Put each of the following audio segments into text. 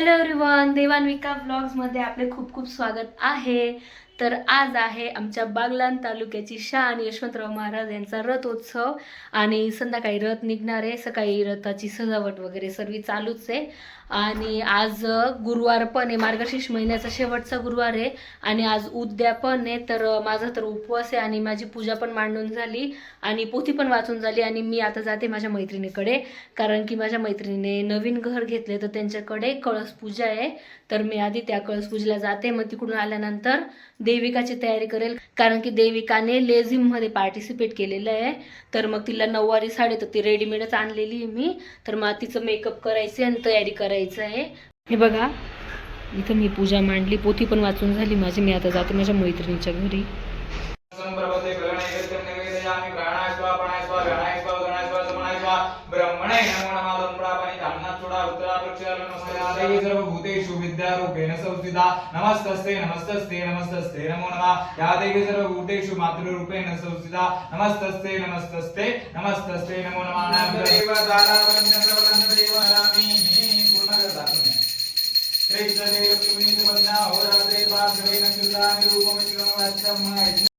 Hello everyone देवान्विका ब्लॉग्समध्ये आपले खूप खूप स्वागत आहे. तर आज आहे आमच्या बागलान तालुक्याची शान यशवंतराव महाराज यांचा रथोत्सव. आणि संध्याकाळी रथ निघणार आहे. सकाळी रथाची सजावट वगैरे सर्व चालूच आहे. आणि आज गुरुवार पण आहे मार्गशीर्ष महिन्याचा शेवटचा गुरुवार आहे. आणि आज उद्या पण आहे तर माझा तर उपवास आहे आणि माझी पूजा पण मांडून झाली आणि पोथी पण वाचून झाली आणि मी आता जाते माझ्या मैत्रिणीकडे. कारण की माझ्या मैत्रिणीने नवीन घर घेतले तर त्यांच्याकडे कळस पूजा आहे. तर मी आधी त्या कळस पूजेला जाते. मग तिकडून आल्यानंतर देविकाची तयारी करेल. कारण की देविकाने लेझिममध्ये पार्टिसिपेट केलेलं आहे. तर मग तिला नऊवारी साडी तर ती रेडीमेडच आणलेली आहे मी. तर मग तिचं मेकअप करायचं आणि तयारी करायची आहे हे बघा इथं मी पूजा मांडली पोथी पण वाचून झाली माझी मी आता जाते माझ्या मैत्रिणीच्या घरी. ಕ್ರಿಯಾರೂಪೇಣ ಸಂಸ್ಥಿತ ನಮಸ್ತಸ್ತೆ ನಮಸ್ತಸ್ತೆ ನಮಸ್ತಸ್ತೆ ನಮೋ ನಮ. ಯಾದೇವಿ ದೇವಿ ಸರ್ವ ಭೂತೇಷು ಮಾತೃರೂಪೇಣ ಸಂಸ್ಥಿತ ನಮಸ್ತಸ್ತೆ ನಮಸ್ತಸ್ತೆ ನಮಸ್ತಸ್ತೆ ನಮೋ ನಮಃ. ಕೃಷ್ಣ ದೇವ ಹೋರಾತ್ರಿ ಪಾರ್ಥವೇನ ಚಂದ್ರ ನಿರೂಪಮಿತ್ರ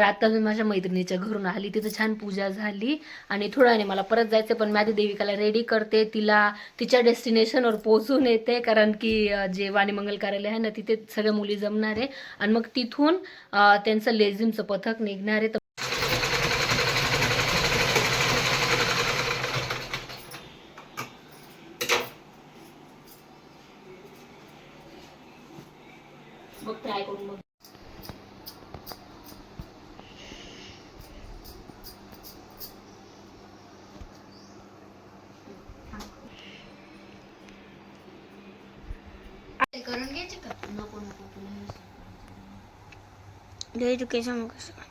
तर आता मी माझ्या मैत्रिणीच्या घरून आली तिथं छान पूजा झाली आणि थोड्याने मला परत जायचं पण मी आधी देविकाला रेडी करते तिला तिच्या डेस्टिनेशनवर पोहोचून येते कारण की जे वाणी मंगल कार्यालय आहे ना तिथे सगळ्या मुली जमणार आहे. आणि मग तिथून त्यांचं लेझिमचं पथक निघणार आहे तर बघ ट्राय करून बघ करून घ्यायचे का नको नको तुला एज्युकेशन कसं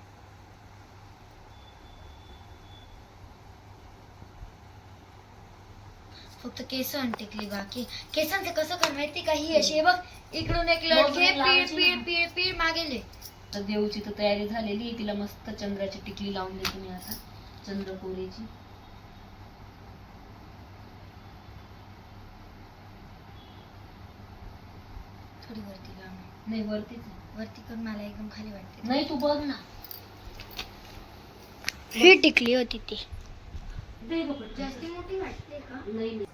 फक्त केस टेकली बाकी केसांचे कसं कर माहिती का ही अशी बघ इकडून एक मोजून पीळ लावायची पीळ ना. पीळ पीळ मागे ले तर देऊची तर तयारी झालेली आहे. तिला मस्त चंद्राची टिकली लावून देते मी आता चंद्रकोरीची थोडी वरती लाव ना. नाही वरतीच आहे. वरती करून मला एकदम खाली वाटते नाही तू बघ ना. ही टिकली होती ती. दे पटकन. जास्ती मोठी वाटते का? नाही नाही.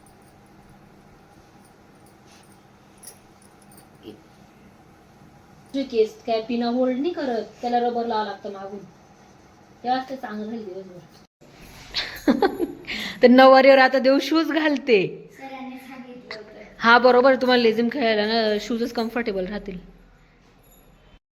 तुझे केस काय पिना होल्ड नाही करत. त्याला रबर लावा लागतं मागून. तेव्हाच ते चांगलं झालं दिवसभर. तर नववारीवर आता देव शूज घालते. सरांनी सांगितलं होतं. हा बरोबर. तुम्हाला लेझिम खेळायला ना शूजच कम्फर्टेबल राहतील.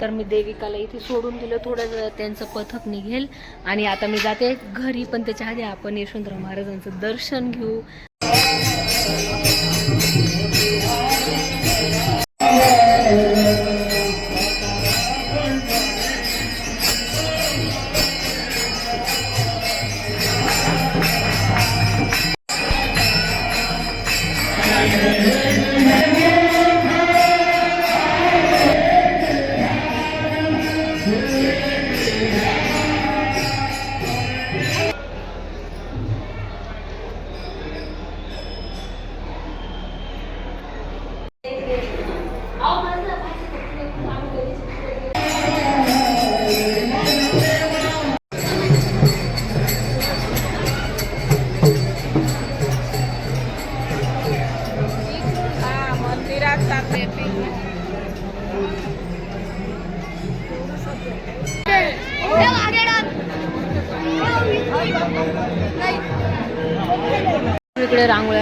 तर मी देविकाला इथे सोडून दिलं. थोडं वेळात त्यांचं पथक निघेल. आणि आता मी जाते घरी पण त्याच्या आधी आपण यशवंतराव महाराजांचं दर्शन घेऊ.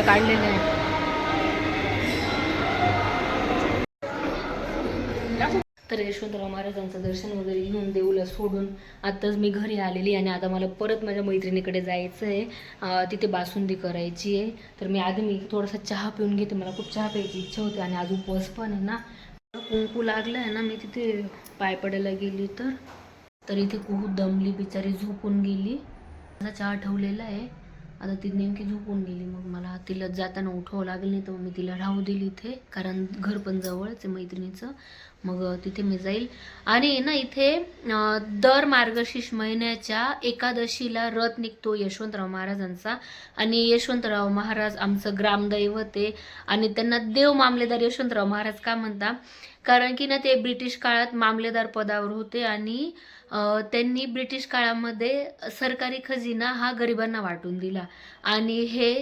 काढलेले आहेत. तर यशवंतराव महाराजांचं दर्शन वगैरे घेऊन देऊला सोडून आत्ताच मी घरी आलेली आणि आता मला परत माझ्या मैत्रिणीकडे जायचं आहे तिथे बासुंदी करायची आहे. तर मी आधी मी थोडासा चहा पिऊन घेते. मला खूप चहा प्यायची इच्छा होती आणि आज उपवास पण आहे ना. कुंकू लागलं आहे ना मी तिथे पाय पडायला गेली तर. तर इथे खूप दमली बिचारी झोपून गेली. माझा चहा ठेवलेला आहे. आता ती नेमकी झोपून गेली. मग मला तिला जाताना उठवावं लागेल नाही तर मग मी तिला राहू दिली इथे कारण घर पण जवळच आहे मैत्रिणीचं. मग तिथे मी जाईल. आणि ना इथे दर मार्गशीर्ष महिन्याच्या एकादशीला रथ निघतो यशवंतराव महाराजांचा. आणि यशवंतराव महाराज आमचं ग्रामदैवत आहे. आणि त्यांना देव मामलेदार यशवंतराव महाराज का म्हणता? कारण की ना ते ब्रिटिश काळात मामलेदार पदावर होते आणि त्यांनी ब्रिटिश काळामध्ये सरकारी खजिना हा गरिबांना वाटून दिला. आणि हे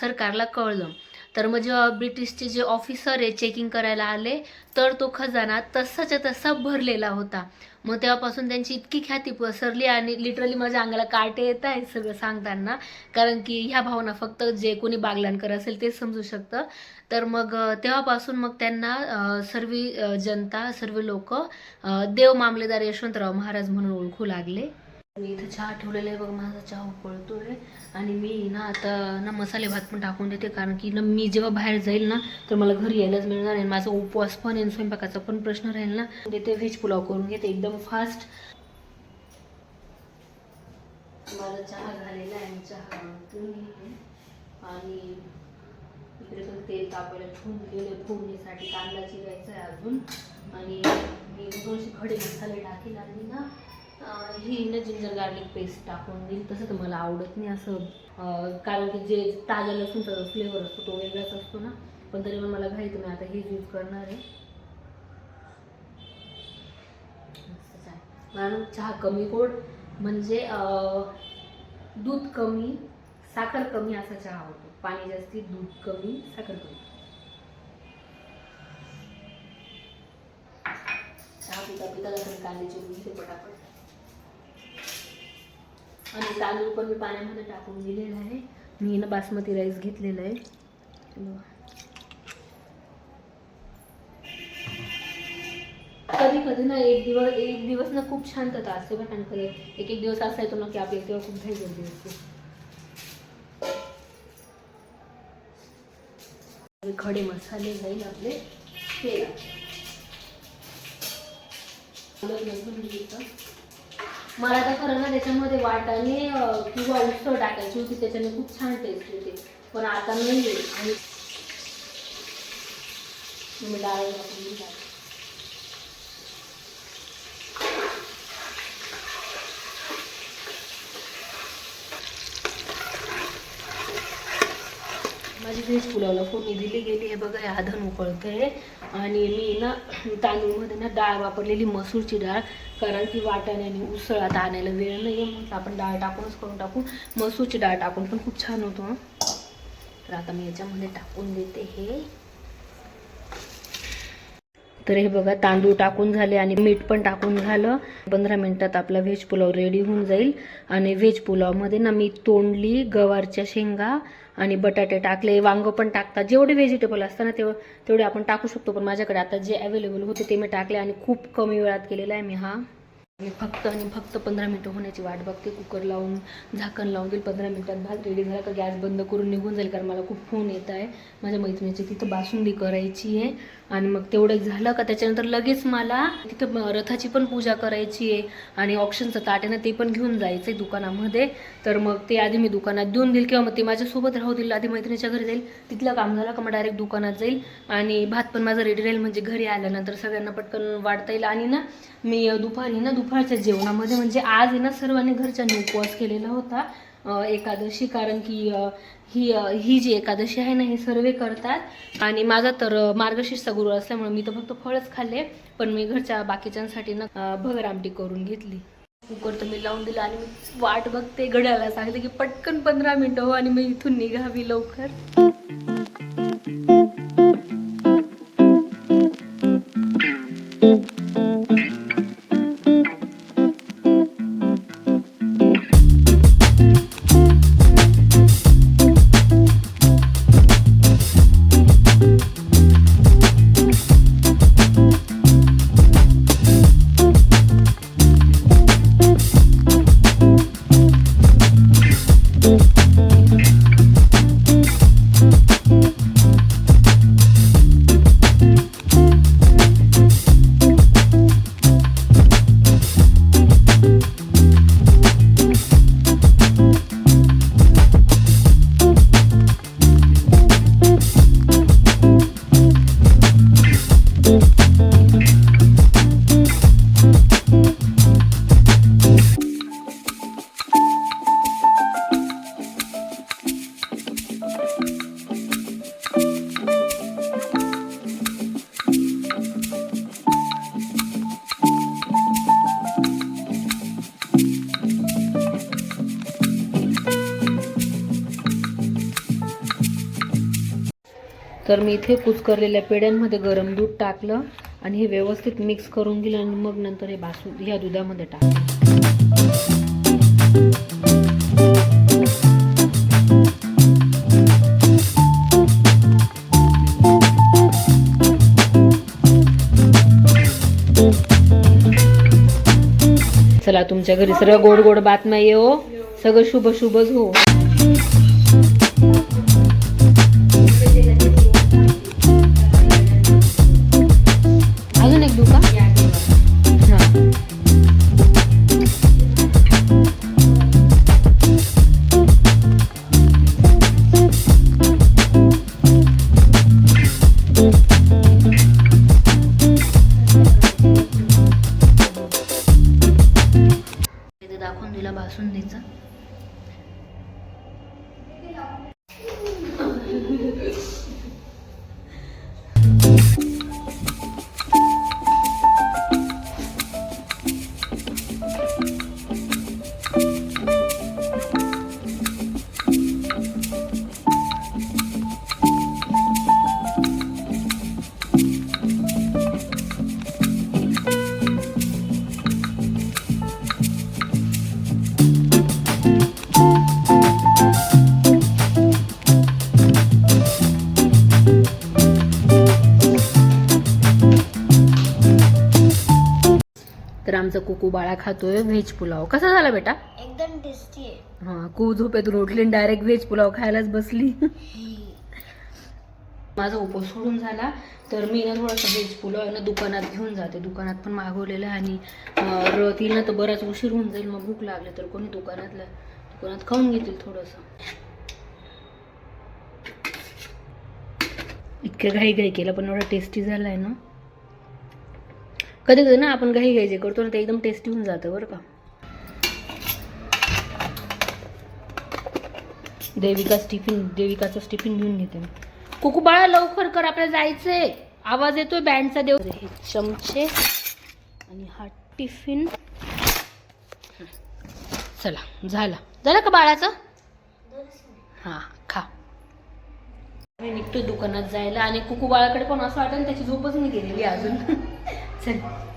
सरकारला कळलं. तर मग जेव्हा ब्रिटिशचे जे ऑफिसर आहे चेकिंग करायला आले तर तो खजाना तसाच्या तसा भरलेला होता. मग तेव्हापासून त्यांची इतकी ख्याती पसरली आणि लिटरली माझ्या अंगाला काटे येत आहेत सगळं सांगताना. कारण की ह्या भावना फक्त जे कोणी बागलांकर असेल तेच समजू शकतं. तर मग तेव्हापासून मग त्यांना सर्व जनता सर्व लोक देव मामलेदार यशवंतराव महाराज म्हणून ओळखू लागले. मी इथं चहा ठेवलेला आहे बघ माझा चहा उकळतोय. आणि मी ना आता ना मसाले भात पण टाकून देते कारण की ना मी जेव्हा बाहेर जाईल ना तर मला घरी यायलाच मिळणार आहे माझा उपवास पण आहे स्वयंपाकाचा पण प्रश्न राहील ना. देते व्हेज पुलाव करून घेते एकदम फास्ट मला चहा झालेला आहे चहा आणि इकडे पण तेल तापायला ठेवून गेले फोडणीसाठी कांदा चिरायचा आहे अजून. आणि मी थोडेसे खडे मसाले टाकेल आणि ना अं, ही जिंजर गार्लिक पेस्ट टाकून देईल तसं तर मला आवडत नाही असं. कारण की जे ताजा लसूणचा फ्लेवर असतो तो वेगळाच असतो ना. पण तरी पण मला घाईत मी आता हेच यूज करणार आहे. कारण चहा. कमी गोड म्हणजे दूध कमी साखर कमी असा चहा होतो पाणी जास्ती दूध कमी साखर कमी. चहा पिता पिता जातात कांद्याची पटापट आणि तांदूळ पण मी पाण्यामध्ये टाकून दिलेला आहे. मी ना बासमती राईस घेतलेला आहे. कधी कधी ना एक दिवस एक दिवस ना खूप शांतता असते बरं आणि कधी एक एक दिवस असा येतो ना की आपल्या तेव्हा खूप घाई गर्दी असते खडे मसाले जाईल आपले. तेल. मला तर खरं ना त्याच्यामध्ये वाटाणे किंवा उसळ टाकायची होती त्याच्याने खूप छान टेस्ट होते. पण आता नाही आहे. आणि डाळ दिली माझी व्हेज पुलावला फोडणी दिली गेली आहे बघा हे आधन उकळतंय. आणि मी ना तांदूळमध्ये ना डाळ वापरलेली मसूरची डाळ. कारण की वाटाण्याने उसळ आता आणायला वेळ नाही आहे म्हटलं आपण डाळ टाकूनच करून टाकू. मसूरची डाळ टाकून पण खूप छान होतो तर आता मी याच्यामध्ये टाकून देते हे. तर हे बघा तांदूळ टाकून झाले आणि मीठ पण टाकून झालं. पंधरा मिनिटात आपला व्हेज पुलाव रेडी होऊन जाईल. आणि व्हेज पुलावमध्ये ना मी तोंडली गवारच्या शेंगा आणि बटाटे टाकले. वांग पण टाकतात. जेवढे व्हेजिटेबल असतात ना तेवढं तेवढे आपण टाकू शकतो. पण माझ्याकडे आता जे अवेलेबल होते ते मी टाकले आणि खूप कमी वेळात केलेला आहे मी हा. मी फक्त आणि फक्त पंधरा मिनटं होण्याची वाट बघते. कुकर लावून झाकण लावून देईल. पंधरा मिनटात भात रेडी झाला का गॅस बंद करून निघून जाईल कारण मला खूप फोन येत आहे. माझ्या मैत्रिणीची तिथं बासुंदी करायची आहे. आणि मग तेवढं झालं का त्याच्यानंतर लगेच मला तिथं रथाची पण पूजा करायची आहे. आणि ऑप्शनचं ताट आहे ना ते पण घेऊन जायचं आहे दुकानामध्ये. तर मग ते आधी मी दुकानात देऊन देईल किंवा मग ते माझ्यासोबत राहू देईल. आधी मैत्रिणीच्या घरी जाईल. तिथलं काम झालं का मग डायरेक्ट दुकानात जाईल. आणि भात पण माझं रेडी राहील. म्हणजे घरी आल्यानंतर सगळ्यांना पटकन वाढता येईल. आणि ना मी दुपारी ना दुपारच्या जेवणामध्ये. म्हणजे आज आहे ना सर्वांनी घरच्यांनी उपवास केलेला होता. एकादशी कारण की ही ही जी एकादशी आहे ना हे सर्वे करतात. आणि माझा तर अ, मार्गशीर्षचा गुरु असल्यामुळे मी तर फक्त फळच खाल्ले पण मी घरच्या बाकीच्यांसाठी ना भगर आमटी करून घेतली. कुकर तर मी लावून दिला आणि मी वाट बघते घड्याला. सांगितलं की पटकन पंधरा मिनटं हो आणि मी इथून निघावी लवकर. तर मी इथे कुचकरलेल्या पेड्यांमध्ये गरम दूध टाकलं आणि हे व्यवस्थित मिक्स करून गेलं आणि मग नंतर हे बासू ह्या दुधामध्ये टाकलं चला तुमच्या घरी सगळं गोड गोड बातम्या येऊ हो. सगळं शुभ शुभच हो आमचा कुकू बाळा खातोय व्हेज पुलाव. कसा झाला बेटा? एकदम टेस्टी आहे. हा कू झोपेतून उठली डायरेक्ट व्हेज पुलाव खायलाच बसली. माझा उपवास सोडून झाला. तर मी ना थोडासा व्हेज पुलाव ना दुकानात घेऊन जाते. दुकानात पण मागवलेलं आहे आणि रतील ना तर बराच उशीर होऊन जाईल. मग भूक लागली तर कोणी दुकानातल्या दुकानात खाऊन घेतील थोडंसं. इतकं घाई घाई केलं पण एवढा टेस्टी झाला आहे ना. कधी कधी ना आपण घाई घाई जे करतो ना ते एकदम टेस्टी होऊन जातं बरं का. देविकाच टिफिन देविकाचाच टिफिन घेऊन घेते मी. कुकू बाळा लवकर कर आपल्याला जायचंय. आवाज येतोय बँडचा देव. हे चमचे आणि हा टिफिन चला झाला. झालं का बाळाचं? हां खा. मी दुकानात जायला आणि कुकू बाळाकडे पण असं वाटेल त्याची झोपच नाही गेलेली अजून. चल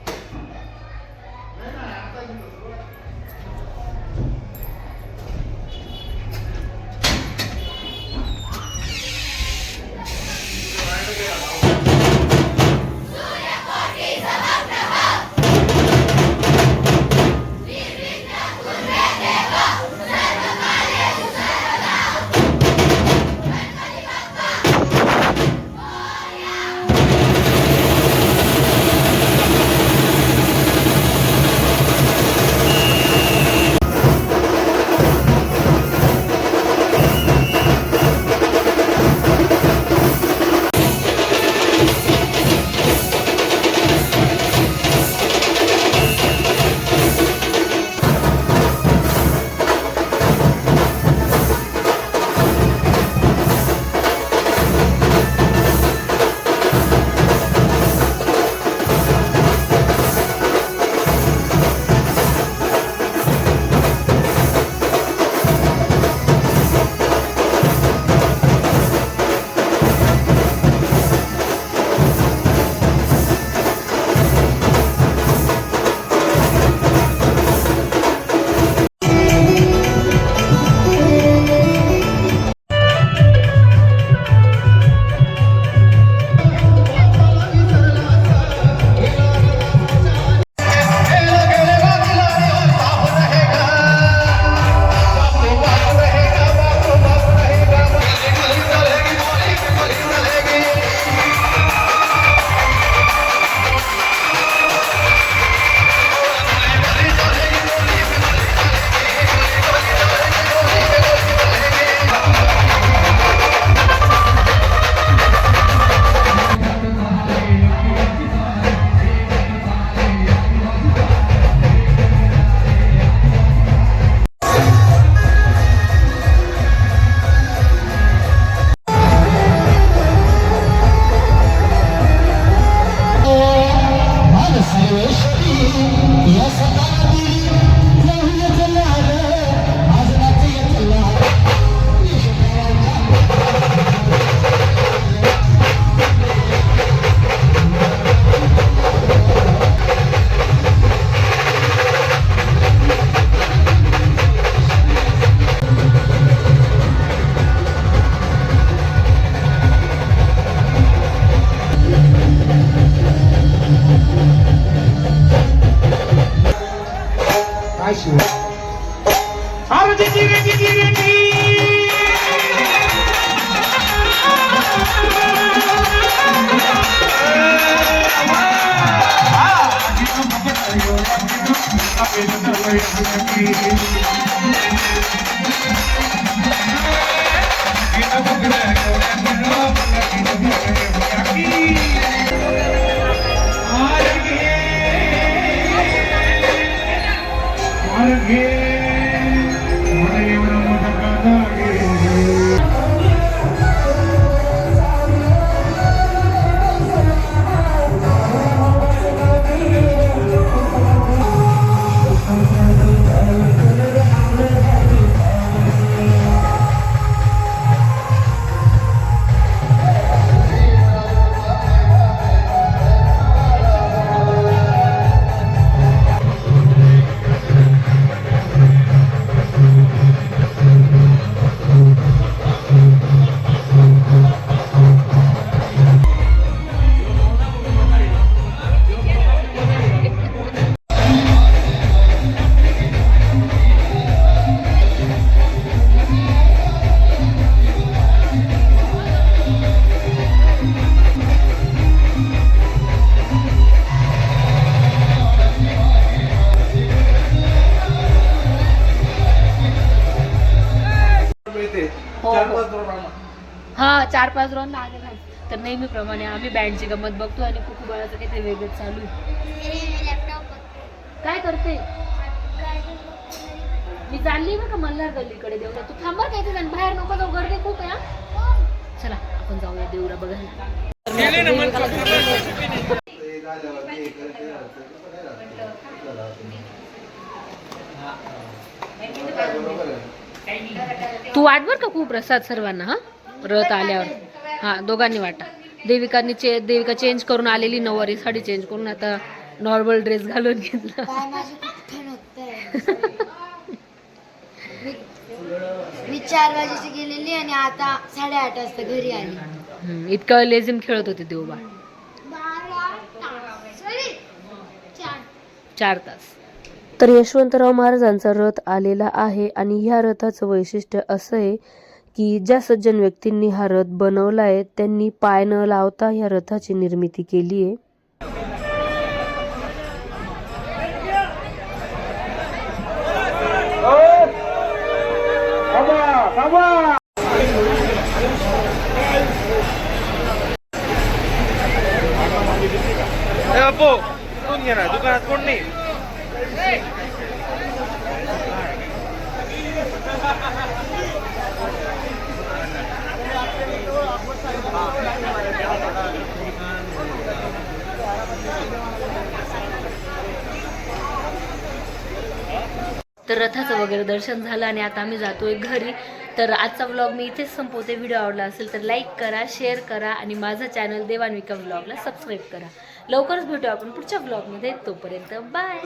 Thank you. हो, हो. हा चार पाच राऊंड आले ना तर नेहमीप्रमाणे आम्ही बँडची गंमत बघतो आणि कुकू बाळाचं काहीतरी वेगळंच चालू आहे. काय करते? मी चालली ना का मल्हार गल्लीकडे देवला. तू थांबा काय ते बाहेर नको जाऊ गर्दी खूप आहे. चला आपण जाऊया देवला बघायला. तू वाट बर का खूप प्रसाद सर्वांना हा रथ आल्यावर हा दोघांनी वाटा देविकांनी चे देविका चेंज करून आलेली नऊवारी साडी चेंज करून आता नॉर्मल ड्रेस घालून घेतला मी चार वाजेची गेलेली आणि आता साडेआठ वाजता घरी आली इतका लेझिम खेळत होते देवबा चार तास तर यशवंतराव महाराजांचा रथ आलेला आहे आणि ह्या रथाचं वैशिष्ट्य असं आहे की ज्या सज्जन व्यक्तींनी हा रथ बनवला आहे त्यांनी पाय न लावता ह्या रथाची निर्मिती केली आहे. दुकानात कोण नाही? तर रथाचं वगैरे दर्शन झालं आणि आता आम्ही जातोय घरी. तर आजचा व्लॉग मी इथेच संपवते. व्हिडिओ आवडला असेल तर लाईक करा शेअर करा आणि माझं चॅनल देवान्विका व्लॉगला सबस्क्राईब करा. लवकरच भेटू आपण पुढच्या व्लॉगमध्ये तोपर्यंत बाय